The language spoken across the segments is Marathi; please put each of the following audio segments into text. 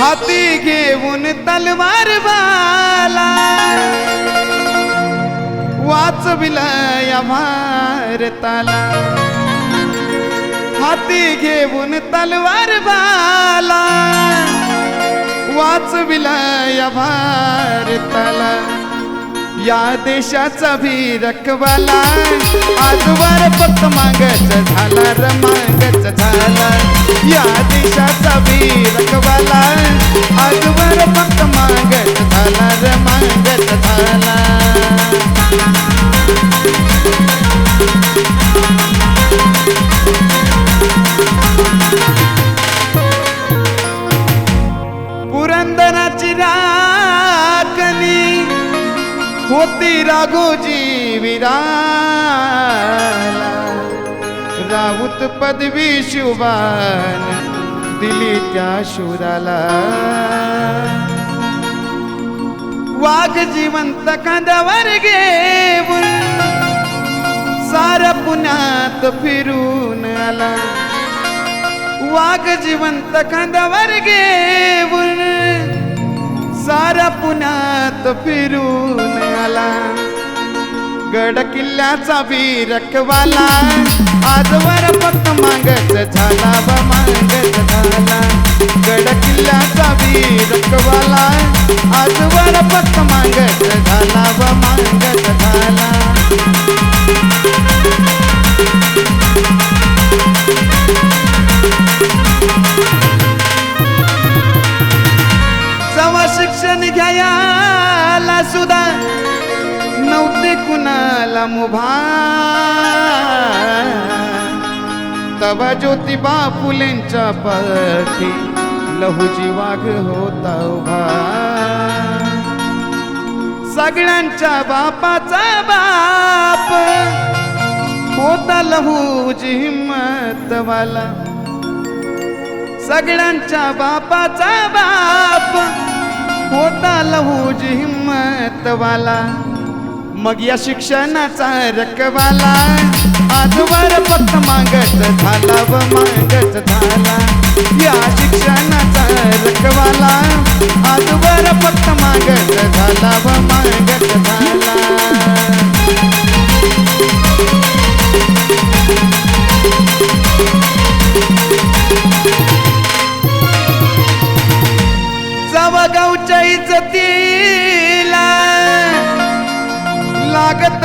हाती घेऊन तलवार बाला. वाचविला या भारताला. हाती घेऊन तलवार बाला. वाचविला या भारताला. या देशाचा भी रखवाला. आजवर फक्त मागच झाला र मागच झाला. या देशाचा भी रखवाला. आजवर फक्त राघोजी विराला राऊत पदवी शुभान दिली त्या शुराला. वाघ जिवंत कांद्यावर घेऊन सार पुण्यात फिरून आला. वाघ जिवंत कांद्यावर घेऊन सारा पुण्यात फिरून आला. गड किल्ल्याचा बी रखवाला. आजवर फक्त मागत झाला व मागत झाला. गड किल्ल्याचा बी रखवाला. आजवर फक्त मागत झाला व मागत झाला. कलम मुभा तवा ज्योतिबा फुलेंच्या पाठी लहुजी वाघ होता उभा सगळ्यांच्या बापाचा बाप होता लहुजी हिम्मतवाला। सगळ्यांच्या बापाचा बाप होता लहुजी हिम्मतवाला। मग या शिक्षणाचा रकवाला. आजवर फक्त मागत झाला व मागत झाला या शिक्षणाचा रकवाला. आजवर फक्त मागत झाला व मागत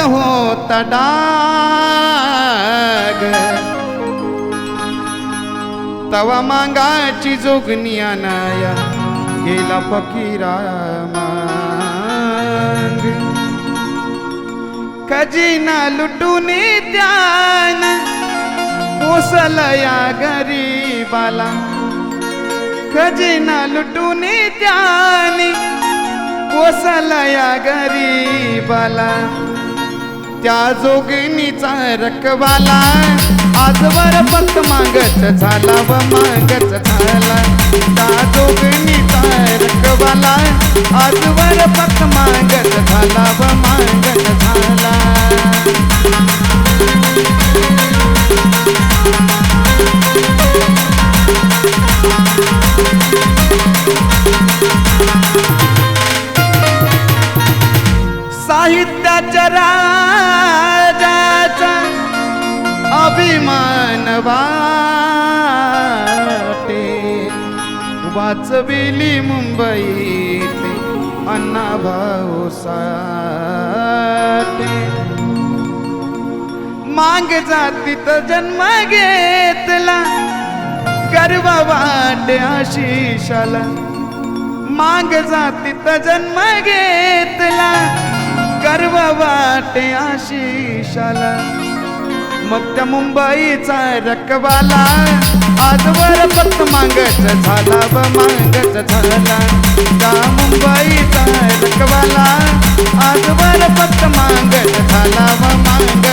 होता डाग. तवा मांगाची जोगणी अनाया गेला फकीरा मांग. खजिना लुटून त्यान पोसलया गरीबाला. खजिना लुटून त्याने कोसलया गरीबाला. त्या जोगिनीचा रखवाला आजवर फक्त मागत झाला व मागत झाला. त्या जोगिनीचा रखवाला आजवर फक्त मागत झाला व मागत झाला. साहित्याच्या राजाचा अभिमान वाटे. वाचविली मुंबईत अण्णा भाऊ साठे. मांग जातीत जन्म घेतला. गर्व वाटे आशिषाला. मांग जातीत जन्म घेतला. गर्व वाटे आशिषाला. मग त्या मुंबईचा रकवाला. आजवर फक्त मागच झाला व मागच झाला. त्या मुंबईचा रकवाला. आजवर फक्त मागच झाला व मागत